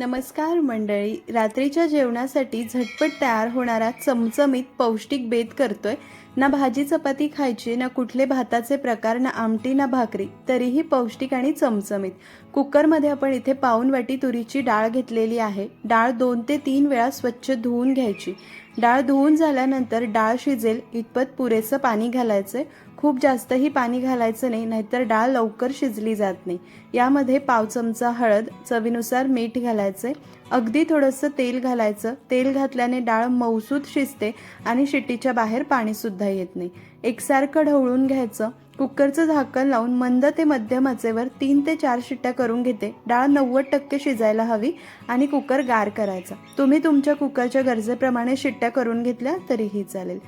नमस्कार मंडळी. रात्रीच्या जेवणासाठी झटपट तयार होणारा चमचमीत पौष्टिक बेत करतोय. ना भाजी चपाती खायची ना कुठले भाताचे प्रकार ना आमटी ना भाकरी तरीही पौष्टिक आणि चमचमीत. कुकरमध्ये आपण इथे पाऊन वाटी तुरीची डाळ घेतलेली आहे. डाळ दोन ते तीन वेळा स्वच्छ धुवून घ्यायची. डाळ धुवून झाल्यानंतर डाळ शिजेल इतपत पुरेसं पाणी घालायचं खूप जास्तही पाणी घालायचं नाही नाहीतर डाळ लवकर शिजली जात नाही. यामध्ये पाव चमचा हळद चवीनुसार मीठ घालायचे अगदी थोडंसं तेल घालायचं. तेल घातल्याने डाळ मऊसूत शिजते आणि शिट्टीच्या बाहेर पाणीसुद्धा येत नाही. एकसारखं ढवळून घ्यायचं. कुकरचं झाकण लावून मंद ते मध्यम आचेवर तीन ते चार शिट्ट्या करून घेते. डाळ नव्वद टक्के शिजायला हवी आणि कुकर गार करायचा. तुम्ही तुमच्या कुकरच्या गरजेप्रमाणे शिट्ट्या करून घेतल्या तरीही चालेल.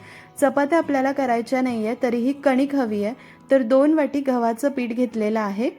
चपात्या आपल्याला करायच्या नाही आहे तरीही कणिक हवी आहे तर दोन वाटी गव्हाचं पीठ घेतलेलं आहे.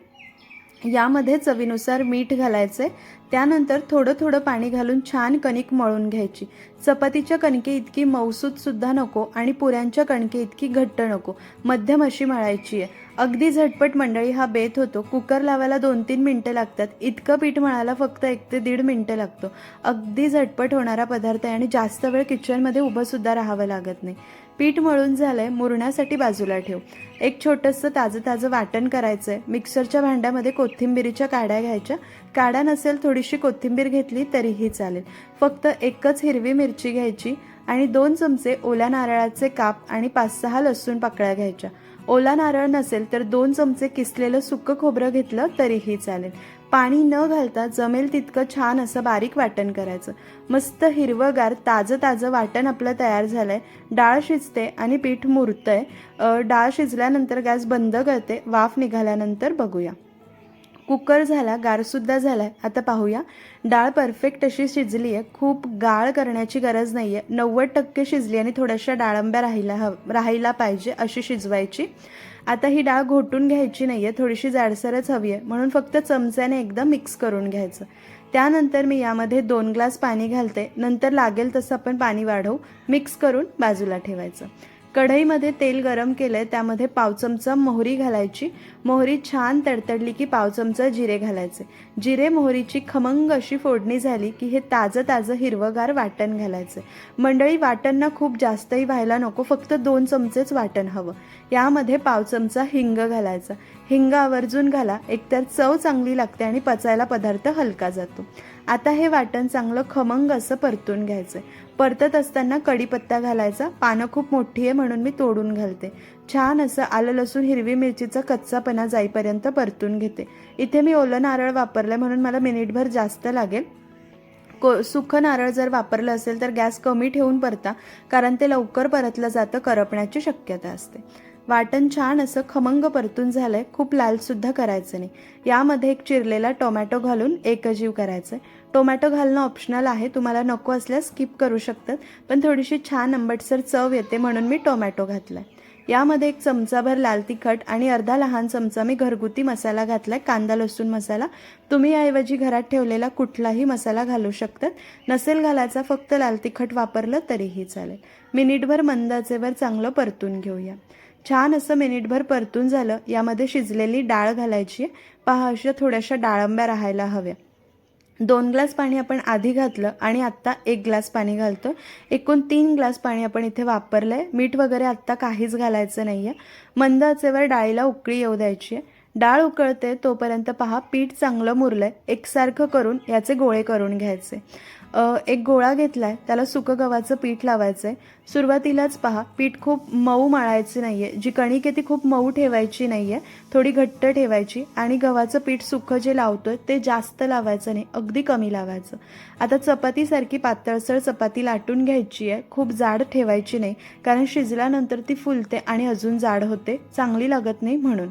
यामध्ये चवीनुसार मीठ घालायचे त्यानंतर थोडं थोडं पाणी घालून छान कणिक मळून घ्यायची. चपातीच्या कणके इतकी मऊसूत सुद्धा नको आणि पुऱ्यांच्या कणके इतकी घट्ट नको. मध्यम अशी मळायची आहे. अगदी झटपट मंडळी हा बेत होतो. कुकर लावायला दोन तीन मिनटं लागतात. इतकं पीठ मळायला फक्त एक ते दीड मिनटं लागतो. अगदी झटपट होणारा पदार्थ आहे आणि जास्त वेळ किचनमध्ये उभंसुद्धा राहावं लागत नाही. पीठ मळून झालं आहे मुरण्यासाठी बाजूला ठेव. एक छोटंसं ताजं ताजं वाटण करायचं आहे मिक्सरच्या भांड्यामध्ये कोथिंबिरीच्या काड्या घ्यायच्या. काड्या नसेल थोडीशी कोथिंबीर घेतली तरीही चालेल. फक्त एकच हिरवी मिरची घ्यायची आणि दोन चमचे ओल्या नारळाचे काप आणि पाच सहा लसूण पाकळ्या घ्यायच्या. ओला नारळ नसेल तर दोन चमचे किसलेलं सुकं खोबरं घेतलं तरीही चालेल. पाणी न घालता जमेल तितकं छान असं बारीक वाटण करायचं. मस्त हिरवंगार ताजं ताजं वाटण आपलं तयार झालंय. डाळ शिजते आणि पीठ मुरतंय. आहे डाळ शिजल्यानंतर गॅस बंद करते. वाफ निघाल्यानंतर बघूया. कुकर झाला गारसुद्धा झाला आहे आता पाहूया. डाळ परफेक्ट अशी शिजली आहे. खूप गाळ करण्याची गरज नाही आहे नव्वद टक्के शिजली आणि थोड्याशा डाळंब्या राहिला हव राहायला पाहिजे अशी शिजवायची. आता ही डाळ घोटून घ्यायची नाही आहे थोडीशी जाडसरच हवी आहे. म्हणून फक्त चमच्याने एकदम मिक्स करून घ्यायचं. त्यानंतर मी यामध्ये दोन ग्लास पाणी घालते. नंतर लागेल तसं आपण पाणी वाढवू. मिक्स करून बाजूला ठेवायचं. कढईमध्ये तेल गरम केलं आहे त्यामध्ये पाव चमचा मोहरी घालायची. मोहरी छान तडतडली की पाव चमचा जिरे घालायचे. जिरे मोहरीची खमंग अशी फोडणी झाली की हे ताजं ताजं हिरवंगार वाटण घालायचं. मंडळी वाटण ना खूप जास्तही व्हायला नको फक्त दोन चमचेच वाटण हवं. यामध्ये पाव चमचा हिंग घालायचा. हिंग आवर्जून घाला एकतर चव चांगली लागते आणि पचायला पदार्थ हलका जातो. आता हे वाटण चांगलं खमंग असं परतून घ्यायचं परतत असताना कढीपत्ता घालायचा. पानं खूप मोठी आहे म्हणून मी तोडून घालते. छान असं आलं लसूण हिरवी मिरचीचा कच्चापणा जाईपर्यंत परतून घेते. इथे मी ओलं नारळ वापरलं म्हणून मला मिनिटभर जास्त लागेल. को सुखं नारळ जर वापरलं असेल तर गॅस कमी ठेवून परता कारण ते लवकर परतलं जातं करपण्याची शक्यता असते. वाटण छान असं खमंग परतून झालंय खूप लालसुद्धा करायचं नाही. यामध्ये एक चिरलेला टोमॅटो घालून एकजीव करायचं आहे टोमॅटो घालणं ऑप्शनल आहे तुम्हाला नको असल्यास स्किप करू शकतात पण थोडीशी छान आंबटसर चव येते म्हणून मी टोमॅटो घातला यामध्ये एक चमचाभर लाल तिखट आणि अर्धा लहान चमचा मी घरगुती मसाला घातलाय कांदा लसूण मसाला. तुम्ही याऐवजी घरात ठेवलेला कुठलाही मसाला घालू शकतात. नसेल घालायचा फक्त लाल तिखट वापरलं तरीही चालेल. मिनिटभर मंदाचेवर चांगलं परतून घेऊया. छान असं मिनिटभर परतून झालं. यामध्ये शिजलेली डाळ घालायची. आहे पहा अशा थोड्याशा डाळंब्या राहायला हव्या. दोन ग्लास पाणी आपण आधी घातलं आणि आत्ता एक ग्लास पाणी घालतो. एकूण तीन ग्लास पाणी आपण इथे वापरलं आहे मीठ वगैरे आत्ता काहीच घालायचं नाही आहे मंद आचेवर डाळीला उकळी येऊ द्यायची. आहे डाळ उकळते तोपर्यंत पहा पीठ चांगलं मुरलं आहे एकसारखं करून याचे गोळे करून घ्यायचे. एक गोळा घेतला आहे त्याला सुकं गव्हाचं पीठ लावायचं आहे सुरुवातीलाच पहा पीठ खूप मऊ मळायची नाही आहे जी कणिक आहे ती खूप मऊ ठेवायची नाही आहे थोडी घट्ट ठेवायची आणि गव्हाचं पीठ सुकं जे लावतोय ते जास्त लावायचं नाही अगदी कमी लावायचं. आता चपातीसारखी पातळसर चपाती लाटून घ्यायची आहे. खूप जाड ठेवायची नाही कारण शिजल्यानंतर ती फुलते आणि अजून जाड होते. चांगली लागत नाही म्हणून.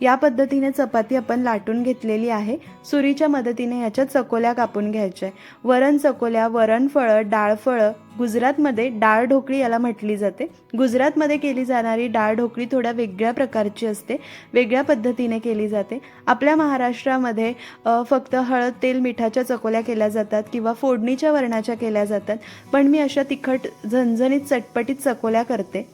या पद्धतीने चपाती आपण लाटून घेतलेली आहे. सुरीच्या मदतीने याच्या चकोल्या कापून घ्यायच्या आहे. वरण चकोल्या डाळ डाळफळं गुजरातमध्ये डाळ ढोकळी याला म्हटली जाते. गुजरातमध्ये केली जाणारी डाळ ढोकळी थोड्या वेगळ्या प्रकारची असते. वेगळ्या पद्धतीने केली जाते. आपल्या महाराष्ट्रामध्ये फक्त हळद तेल मिठाच्या चकोल्या केल्या जातात किंवा फोडणीच्या वरणाच्या केल्या जातात. पण मी अशा तिखट झणझणीत चटपटीत चकोल्या करते.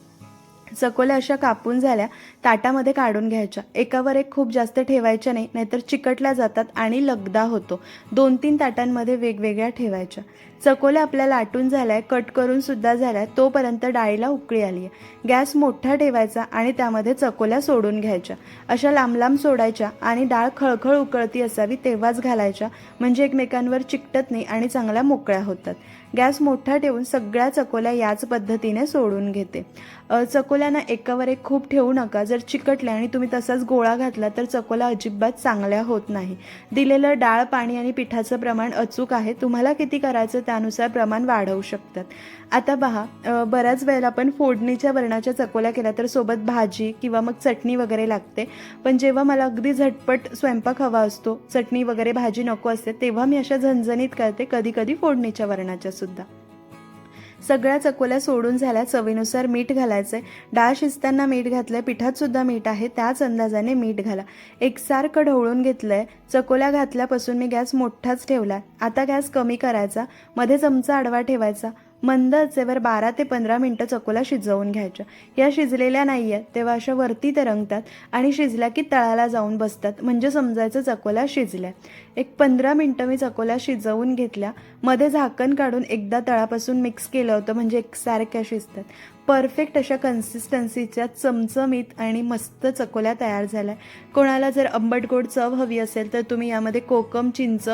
चकोल्या अशा कापून झाल्या ताटामध्ये काढून घ्यायच्या. एकावर एक खूप जास्त ठेवायच्या नाही नाहीतर चिकटल्या जातात आणि लगदा होतो. दोन तीन ताटांमध्ये वेगवेगळ्या ठेवायच्या. चकोल्या आपल्या लाटून झाल्या कट करून सुद्धा झाल्या तोपर्यंत डाळीला उकळी आली आहे गॅस मोठा ठेवायचा आणि त्यामध्ये चकोल्या सोडून घ्यायच्या. अशा लांब लांब सोडायच्या आणि डाळ खळखळ उकळती असावी तेव्हाच घालायच्या म्हणजे एकमेकांवर चिकटत नाही आणि चांगल्या मोकळ्या होतात. गॅस मोठा ठेवून सगळ्या चकोल्या याच पद्धतीने सोडून घेते. चकोल्यांना एकावर एक खूप ठेवू नका. जर चिकटल्या आणि तुम्ही तसाच गोळा घातला तर चकोला अजिबात चांगल्या होत नाही. दिलेलं डाळ पाणी आणि पिठाचं प्रमाण अचूक आहे. तुम्हाला किती करायचं त्यानुसार प्रमाण वाढवू शकतात. आता पहा बऱ्याच वेळेला आपण फोडणीच्या वरणाच्या चकोल्या केल्या तर सोबत भाजी किंवा मग चटणी वगैरे लागते. पण जेव्हा मला अगदी झटपट स्वयंपाक हवा असतो चटणी वगैरे भाजी नको असते तेव्हा मी अशा झणझणीत करते कधी कधी फोडणीच्या वरणाच्या सुद्धा. सगळ्या चकोल्या सोडून झाल्या चवीनुसार मीठ घालायचंय. डाळ शिजताना मीठ घातलंय पिठात सुद्धा मीठ आहे त्याच अंदाजाने मीठ घाला. एकसारखं ढवळून घेतलंय चकोल्या घातल्यापासून मी गॅस मोठाच ठेवला आता गॅस कमी करायचा मध्ये चमचा आडवा ठेवायचा. मंद आचेवर बारा ते पंधरा मिनटं चकोला शिजवून घ्यायच्या या शिजलेल्या नाही आहेत तेव्हा अशा वरती तरंगतात आणि शिजल्या की तळाला जाऊन बसतात. म्हणजे समजायचं चकोला शिजल्या. एक पंधरा मिनटं मी चकोला शिजवून घेतल्या. मध्ये झाकण काढून एकदा तळापासून मिक्स केलं होतं. म्हणजे एकसारख्या शिजतात. परफेक्ट अशा कन्सिस्टन्सीच्या चमचमीत आणि मस्त चकोल्या तयार झाल्या. कोणाला जर आंबट गोड चव हवी असेल तर तुम्ही यामध्ये कोकम चिंच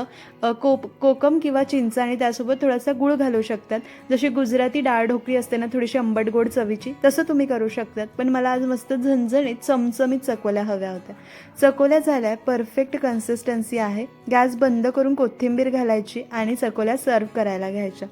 कोप कोकम किंवा चिंच आणि त्यासोबत थोडासा गुळ घालू शकतात. जशी गुजराती डाळ ढोकळी असते ना थोडीशी आंबट गोड चवीची तसं तुम्ही करू शकतात. पण मला आज मस्त झणझणीत चमचमीत चकोल्या हव्या होत्या. चकोल्या झाल्या परफेक्ट कन्सिस्टन्सी आहे. गॅस बंद करून कोथिंबीर घालायची आणि चकोल्या सर्व करायला घ्यायच्या.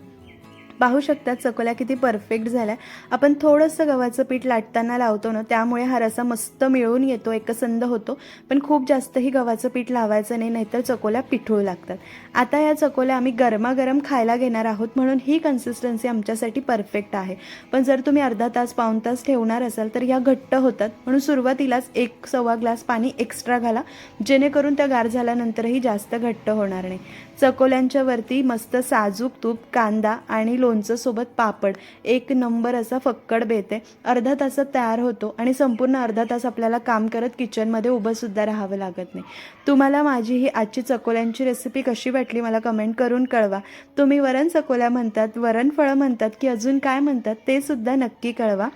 पाहू शकतात चकोल्या किती परफेक्ट झाल्या. आपण थोडंसं गव्हाचं पीठ लाटताना लावतो ना त्यामुळे हा रसा मस्त मिळून येतो एकसंद होतो. पण खूप जास्तही गव्हाचं पीठ लावायचं नाही नाहीतर चकोल्या पिठळू लागतात. आता या चकोल्या आम्ही गरमागरम खायला घेणार आहोत म्हणून ही कन्सिस्टन्सी आमच्यासाठी परफेक्ट आहे. पण जर तुम्ही अर्धा तास पाऊण तास ठेवणार असाल तर ह्या घट्ट होतात. म्हणून सुरुवातीलाच एक सव्वा ग्लास पाणी एक्स्ट्रा घाला जेणेकरून त्या गार झाल्यानंतरही जास्त घट्ट होणार नाही. चकोल्यांच्या वरती मस्त साजूक तूप कांदा आणि लोणचं सोबत पापड. एक नंबर असा फक्कड बेते अर्धा तासात तयार होतो आणि संपूर्ण अर्धा तास आपल्याला काम करत किचनमध्ये उभंसुद्धा राहावं लागत नाही. तुम्हाला माझी ही आजची चकोल्यांची रेसिपी कशी वाटली मला कमेंट करून कळवा. तुम्ही वरण चकोल्या म्हणतात वरण फळं म्हणतात की अजून काय म्हणतात ते सुद्धा नक्की कळवा.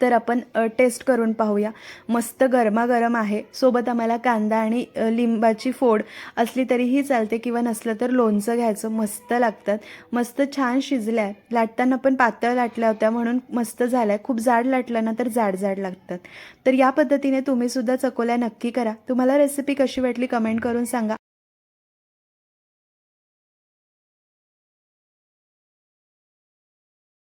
तर आपण टेस्ट करून पाहूया. मस्त गरमागरम आहे. सोबत आम्हाला कांदा आणि लिंबाची फोड असली तरीही चालते किंवा नसलं तर लोणचं घ्यायचं. मस्त लागतात. मस्त छान शिजल्या. आहेत लाटताना पण पातळ लाटल्या होत्या म्हणून मस्त झाल्या. खूप जाड लाटलं ना तर जाड जाड लागतात. तर या पद्धतीने तुम्हीसुद्धा चकोल्या नक्की करा. तुम्हाला रेसिपी कशी वाटली कमेंट करून सांगा.